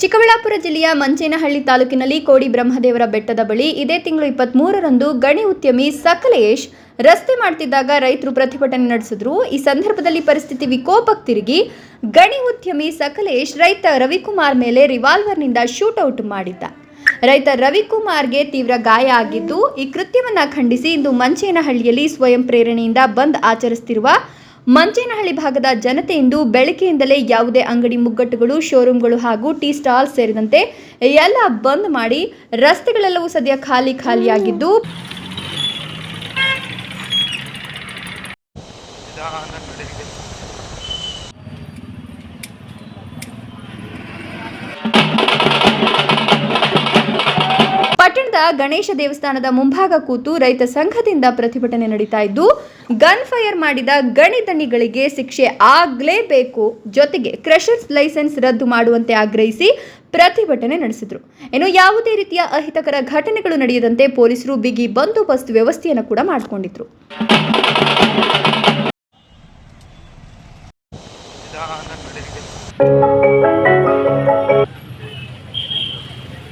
ಚಿಕ್ಕಬಳ್ಳಾಪುರ ಜಿಲ್ಲೆಯ ಮಂಚೇನಹಳ್ಳಿ ತಾಲೂಕಿನಲ್ಲಿ ಕೋಡಿ ಬ್ರಹ್ಮದೇವರ ಬೆಟ್ಟದ ಬಳಿ ಇದೇ ತಿಂಗಳು ಇಪ್ಪತ್ಮೂರರಂದು ಗಣಿ ಉದ್ಯಮಿ ಸಕಲೇಶ್ ರಸ್ತೆ ಮಾಡ್ತಿದ್ದಾಗ ರೈತರು ಪ್ರತಿಭಟನೆ ನಡೆಸಿದ್ರು. ಈ ಸಂದರ್ಭದಲ್ಲಿ ಪರಿಸ್ಥಿತಿ ವಿಕೋಪಕ್ಕೆ ತಿರುಗಿ ಗಣಿ ಉದ್ಯಮಿ ಸಕಲೇಶ್ ರೈತ ರವಿಕುಮಾರ್ ಮೇಲೆ ರಿವಾಲ್ವರ್ನಿಂದ ಶೂಟೌಟ್ ಮಾಡಿದ್ದ. ರೈತ ರವಿಕುಮಾರ್ಗೆ ತೀವ್ರ ಗಾಯ ಆಗಿದ್ದು, ಈ ಕೃತ್ಯವನ್ನ ಖಂಡಿಸಿ ಇಂದು ಮಂಚೇನಹಳ್ಳಿಯಲ್ಲಿ ಸ್ವಯಂ ಪ್ರೇರಣೆಯಿಂದ ಬಂದ್ ಆಚರಿಸುತ್ತಿರುವ ಮಂಚೇನಹಳ್ಳಿ ಭಾಗದ ಜನತೆ ಇಂದು ಬೆಳಗ್ಗೆಯಿಂದಲೇ ಯಾವುದೇ ಅಂಗಡಿ ಮುಗ್ಗಟ್ಟುಗಳು, ಶೋರೂಮ್ಗಳು ಹಾಗೂ ಟೀ ಸ್ಟಾಲ್ ಸೇರಿದಂತೆ ಎಲ್ಲ ಬಂದ್ ಮಾಡಿ ರಸ್ತೆಗಳೆಲ್ಲವೂ ಸದ್ಯ ಖಾಲಿ ಖಾಲಿಯಾಗಿದ್ದು ಪಟ್ಟಣದ ಗಣೇಶ ದೇವಸ್ಥಾನದ ಮುಂಭಾಗ ಕೂತು ರೈತ ಸಂಘದಿಂದ ಪ್ರತಿಭಟನೆ ನಡೀತಾ ಇದ್ದು, ಗನ್ ಫೈರ್ ಮಾಡಿದ ಗಣಿ ದಣಿಗಳಿಗೆ ಶಿಕ್ಷೆ ಆಗಲೇಬೇಕು ಜೊತೆಗೆ ಕ್ರಷರ್ಸ್ ಲೈಸೆನ್ಸ್ ರದ್ದು ಮಾಡುವಂತೆ ಆಗ್ರಹಿಸಿ ಪ್ರತಿಭಟನೆ ನಡೆಸಿದ್ರು. ಇನ್ನು ಯಾವುದೇ ರೀತಿಯ ಅಹಿತಕರ ಘಟನೆಗಳು ನಡೆಯದಂತೆ ಪೊಲೀಸರು ಬಿಗಿ ಬಂದೋಬಸ್ತ್ ವ್ಯವಸ್ಥೆಯನ್ನು ಕೂಡ ಮಾಡಿಕೊಂಡಿದ್ರು.